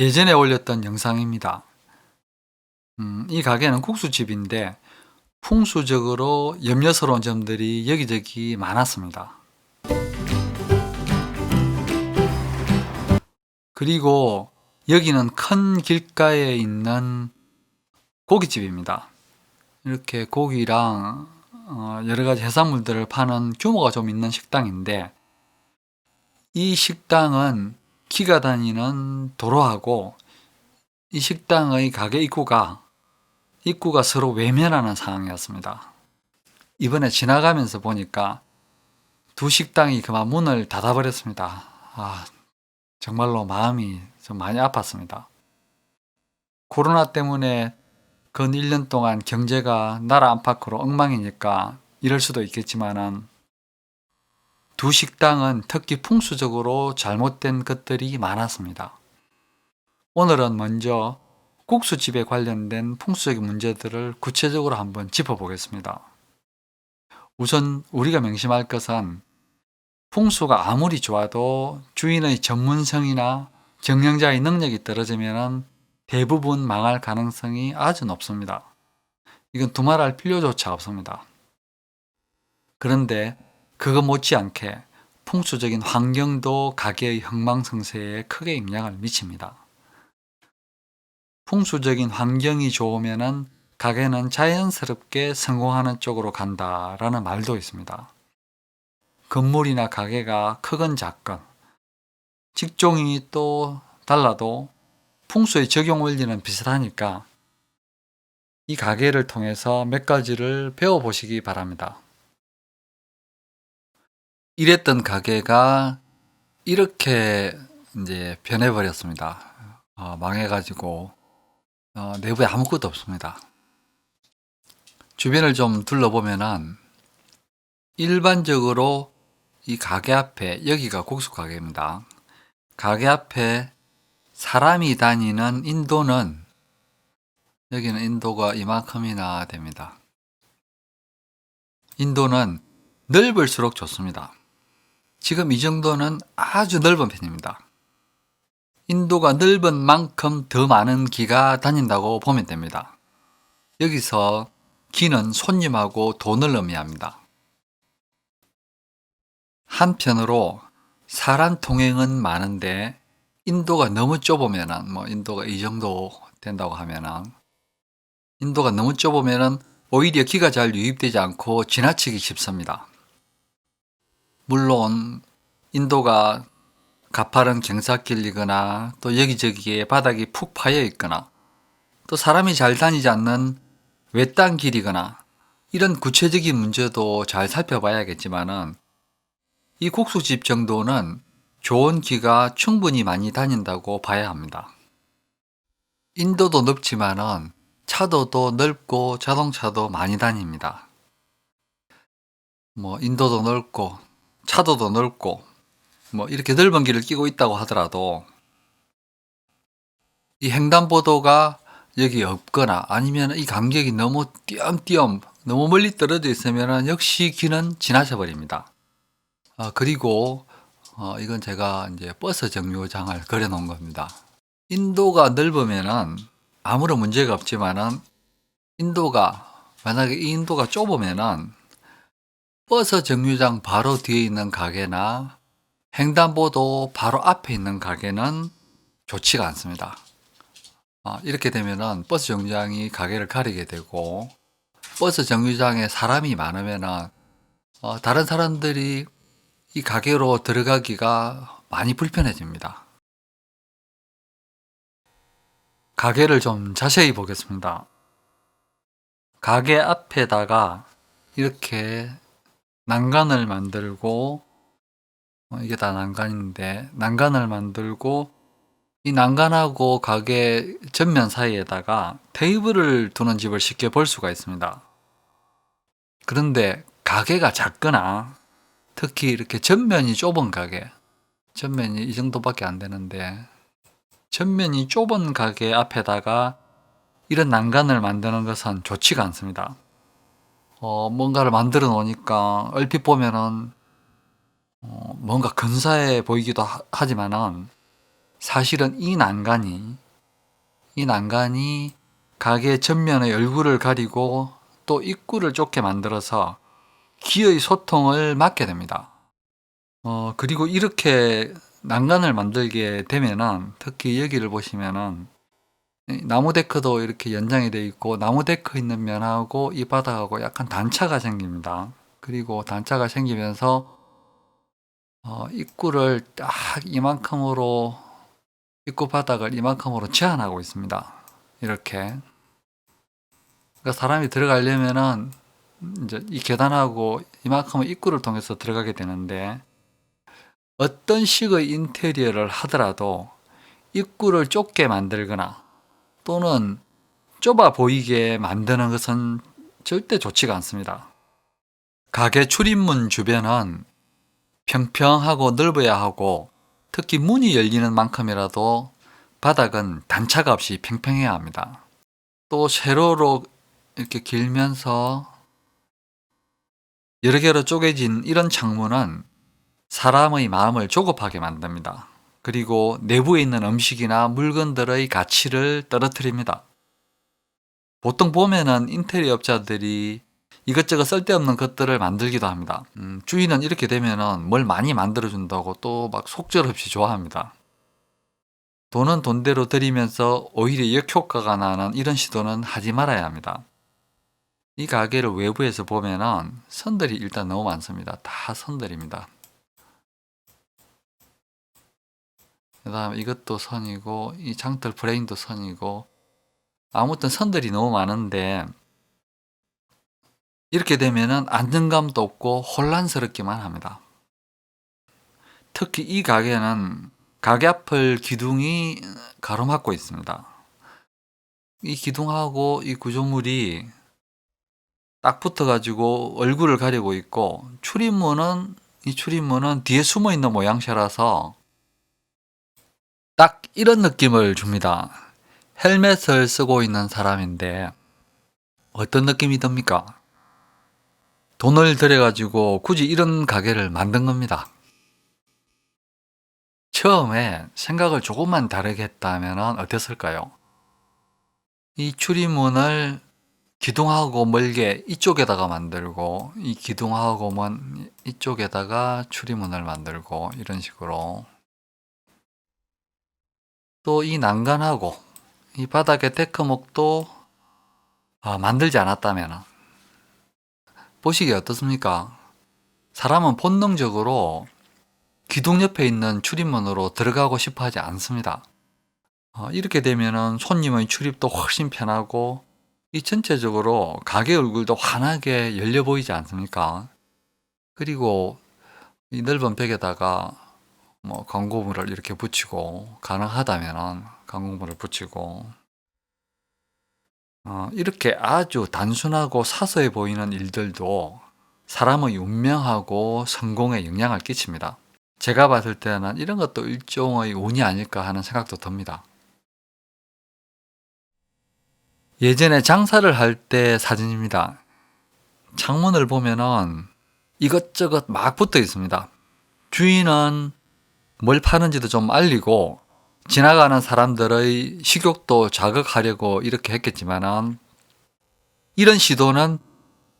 예전에 올렸던 영상입니다. 음, 이 가게는 국수집인데 풍수적으로 염려스러운 점들이 여기저기 많았습니다. 그리고 여기는 큰 길가에 있는 고깃집입니다. 이렇게 고기랑 어, 여러 가지 해산물들을 파는 규모가 좀 있는 식당인데 이 식당은 키가 다니는 도로하고 이 식당의 가게 입구가 입구가 서로 외면하는 상황이었습니다. 이번에 지나가면서 보니까 두 식당이 그만 문을 닫아버렸습니다. 아, 정말로 마음이 좀 많이 아팠습니다. 코로나 때문에 근 1년 동안 경제가 나라 안팎으로 엉망이니까 이럴 수도 있겠지만은 두 식당은 특히 풍수적으로 잘못된 것들이 많았습니다. 오늘은 먼저 국수집에 관련된 풍수적인 문제들을 구체적으로 한번 짚어보겠습니다. 우선 우리가 명심할 것은 풍수가 아무리 좋아도 주인의 전문성이나 경영자의 능력이 떨어지면 대부분 망할 가능성이 아주 높습니다. 이건 두말할 필요조차 없습니다. 그런데 그거 못지않게 풍수적인 환경도 가게의 흥망성쇠에 크게 영향을 미칩니다. 풍수적인 환경이 좋으면 가게는 자연스럽게 성공하는 쪽으로 간다라는 말도 있습니다. 건물이나 가게가 크건 작건, 직종이 또 달라도 풍수의 적용 원리는 비슷하니까 이 가게를 통해서 몇 가지를 배워보시기 바랍니다. 이랬던 가게가 이렇게 이제 변해버렸습니다. 어, 망해가지고 어, 내부에 아무것도 없습니다. 주변을 좀 둘러보면은 일반적으로 이 가게 앞에 여기가 국수 가게입니다. 가게 앞에 사람이 다니는 인도는 여기는 인도가 이만큼이나 됩니다. 인도는 넓을수록 좋습니다. 지금 이 정도는 아주 넓은 편입니다. 인도가 넓은 만큼 더 많은 기가 다닌다고 보면 됩니다. 여기서 기는 손님하고 돈을 의미합니다. 한편으로 사람 통행은 많은데 인도가 너무 좁으면은 뭐 인도가 이 정도 된다고 하면은 인도가 너무 좁으면은 오히려 기가 잘 유입되지 않고 지나치기 쉽습니다. 물론 인도가 가파른 경사길이거나 또 여기저기에 바닥이 푹 파여 있거나 또 사람이 잘 다니지 않는 외딴 길이거나 이런 구체적인 문제도 잘 살펴봐야겠지만은 이 국수집 정도는 좋은 기가 충분히 많이 다닌다고 봐야 합니다. 인도도 넓지만은 차도도 넓고 자동차도 많이 다닙니다. 뭐 인도도 넓고 차도도 넓고 뭐 이렇게 넓은 길을 끼고 있다고 하더라도 이 횡단보도가 여기 없거나 아니면 이 간격이 너무 띄엄띄엄 너무 멀리 떨어져 있으면 역시 길은 지나쳐 버립니다. 아, 그리고 어, 이건 제가 이제 버스 정류장을 그려 놓은 겁니다. 인도가 넓으면은 아무런 문제가 없지만은 인도가 만약에 이 인도가 좁으면은 버스 정류장 바로 뒤에 있는 가게나 횡단보도 바로 앞에 있는 가게는 좋지가 않습니다. 아, 이렇게 되면은 버스 정류장이 가게를 가리게 되고 버스 정류장에 사람이 많으면은 어, 다른 사람들이 이 가게로 들어가기가 많이 불편해집니다. 가게를 좀 자세히 보겠습니다. 가게 앞에다가 이렇게 난간을 만들고 어, 이게 다 난간인데 난간을 만들고 이 난간하고 가게 전면 사이에다가 테이블을 두는 집을 쉽게 볼 수가 있습니다. 그런데 가게가 작거나 특히 이렇게 전면이 좁은 가게 전면이 이 정도밖에 안 되는데 전면이 좁은 가게 앞에다가 이런 난간을 만드는 것은 좋지가 않습니다. 어, 뭔가를 만들어 놓으니까 얼핏 보면은 어, 뭔가 근사해 보이기도 하, 지만은 사실은 이 난간이 이 난간이 가게 전면의 얼굴을 가리고 또 입구를 좁게 만들어서 기의 소통을 막게 됩니다. 어, 그리고 이렇게 난간을 만들게 되면은 특히 여기를 보시면은 이 나무 데크도 이렇게 연장이 되어 있고 나무 데크 있는 면하고 이 바닥하고 약간 단차가 생깁니다. 그리고 단차가 생기면서 어, 입구를 딱 이만큼으로 입구 바닥을 이만큼으로 제한하고 있습니다. 이렇게 그러니까 사람이 들어가려면은 이제 이 계단하고 이만큼의 입구를 통해서 들어가게 되는데 어떤 식의 인테리어를 하더라도 입구를 좁게 만들거나 또는 좁아 보이게 만드는 것은 절대 좋지가 않습니다. 가게 출입문 주변은 평평하고 넓어야 하고 특히 문이 열리는 만큼이라도 바닥은 단차가 없이 평평해야 합니다. 또 세로로 이렇게 길면서 여러 개로 쪼개진 이런 창문은 사람의 마음을 조급하게 만듭니다. 그리고 내부에 있는 음식이나 물건들의 가치를 떨어뜨립니다. 보통 보면은 인테리어 업자들이 이것저것 쓸데없는 것들을 만들기도 합니다. 음, 주인은 이렇게 되면은 뭘 많이 만들어준다고 또 막 속절없이 좋아합니다. 돈은 돈대로 들이면서 오히려 역효과가 나는 이런 시도는 하지 말아야 합니다. 이 가게를 외부에서 보면은 선들이 일단 너무 많습니다. 다 선들입니다. 그 다음 이것도 선이고 이 장틀 브레인도 선이고 아무튼 선들이 너무 많은데 이렇게 되면은 안정감도 없고 혼란스럽기만 합니다. 특히 이 가게는 가게 앞을 기둥이 가로막고 있습니다. 이 기둥하고 이 구조물이 딱 붙어가지고 얼굴을 가리고 있고 출입문은 이 출입문은 뒤에 숨어 있는 모양새라서 딱 이런 느낌을 줍니다. 헬멧을 쓰고 있는 사람인데 어떤 느낌이 듭니까? 돈을 들여가지고 굳이 이런 가게를 만든 겁니다. 처음에 생각을 조금만 다르게 했다면 어땠을까요? 이 출입문을 기둥하고 멀게 이쪽에다가 만들고 이 기둥하고 먼 이쪽에다가 출입문을 만들고 이런 식으로 또 이 난간하고 이 바닥의 데크목도 아, 만들지 않았다면 보시기에 어떻습니까? 사람은 본능적으로 기둥 옆에 있는 출입문으로 들어가고 싶어 하지 않습니다. 어, 이렇게 되면은 손님의 출입도 훨씬 편하고 이 전체적으로 가게 얼굴도 환하게 열려 보이지 않습니까? 그리고 이 넓은 벽에다가 뭐 광고물을 이렇게 붙이고 가능하다면 광고물을 붙이고 어, 이렇게 아주 단순하고 사소해 보이는 일들도 사람의 운명하고 성공에 영향을 끼칩니다. 제가 봤을 때는 이런 것도 일종의 운이 아닐까 하는 생각도 듭니다. 예전에 장사를 할 때 사진입니다. 창문을 보면은 이것저것 막 붙어 있습니다. 주인은 뭘 파는지도 좀 알리고 지나가는 사람들의 식욕도 자극하려고 이렇게 했겠지만은 이런 시도는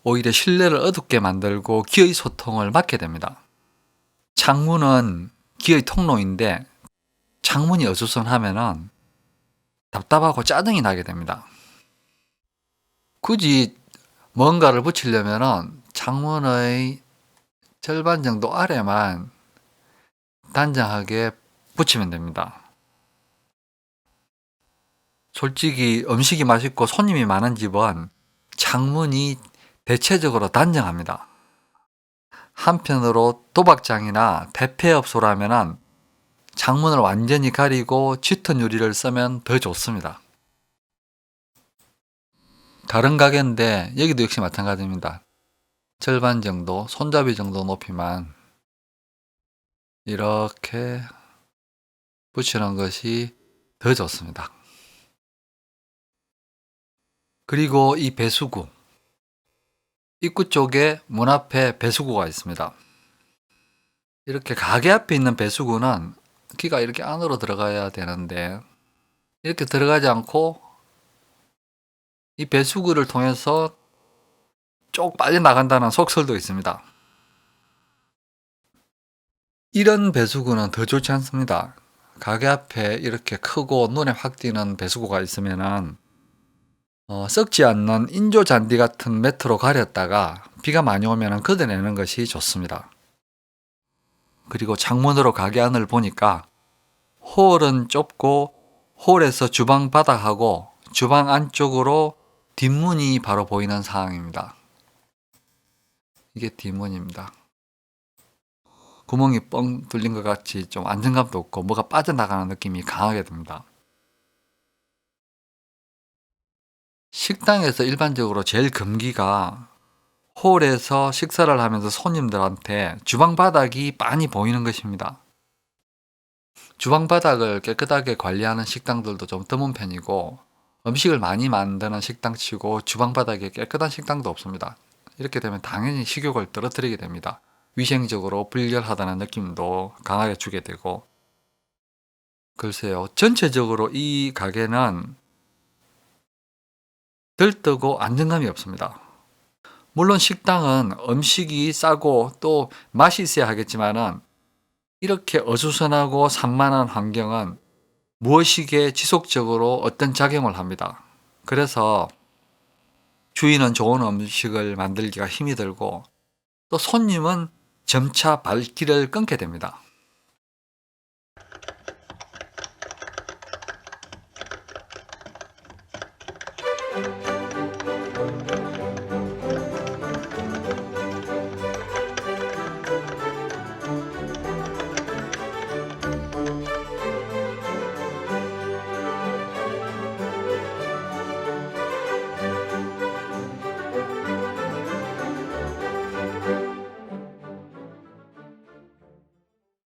오히려 신뢰를 어둡게 만들고 기의 소통을 막게 됩니다. 창문은 기의 통로인데 창문이 어수선하면은 답답하고 짜증이 나게 됩니다. 굳이 뭔가를 붙이려면은 창문의 절반 정도 아래만 단정하게 붙이면 됩니다. 솔직히 음식이 맛있고 손님이 많은 집은 창문이 대체적으로 단정합니다. 한편으로 도박장이나 대패업소라면 창문을 완전히 가리고 짙은 유리를 쓰면 더 좋습니다. 다른 가게인데 여기도 역시 마찬가지입니다. 절반 정도, 손잡이 정도 높이만 이렇게 붙이는 것이 더 좋습니다. 그리고 이 배수구 입구 쪽에 문 앞에 배수구가 있습니다. 이렇게 가게 앞에 있는 배수구는 기가 이렇게 안으로 들어가야 되는데 이렇게 들어가지 않고 이 배수구를 통해서 쭉 빨려나간다는 속설도 있습니다. 이런 배수구는 더 좋지 않습니다. 가게 앞에 이렇게 크고 눈에 확 띄는 배수구가 있으면은 어, 썩지 않는 인조 잔디 같은 매트로 가렸다가 비가 많이 오면 걷어내는 것이 좋습니다. 그리고 창문으로 가게 안을 보니까 홀은 좁고 홀에서 주방 바닥하고 주방 안쪽으로 뒷문이 바로 보이는 상황입니다. 이게 뒷문입니다. 구멍이 뻥 뚫린 것 같이 좀 안정감도 없고 뭐가 빠져나가는 느낌이 강하게 듭니다. 식당에서 일반적으로 제일 금기가 홀에서 식사를 하면서 손님들한테 주방 바닥이 많이 보이는 것입니다. 주방 바닥을 깨끗하게 관리하는 식당들도 좀 드문 편이고 음식을 많이 만드는 식당 치고 주방 바닥에 깨끗한 식당도 없습니다. 이렇게 되면 당연히 식욕을 떨어뜨리게 됩니다. 위생적으로 불결하다는 느낌도 강하게 주게 되고 글쎄요 전체적으로 이 가게는 들뜨고 안정감이 없습니다. 물론 식당은 음식이 싸고 또 맛이 있어야 하겠지만은 이렇게 어수선하고 산만한 환경은 무엇이게 지속적으로 어떤 작용을 합니다. 그래서 주인은 좋은 음식을 만들기가 힘이 들고 또 손님은 점차 발길을 끊게 됩니다.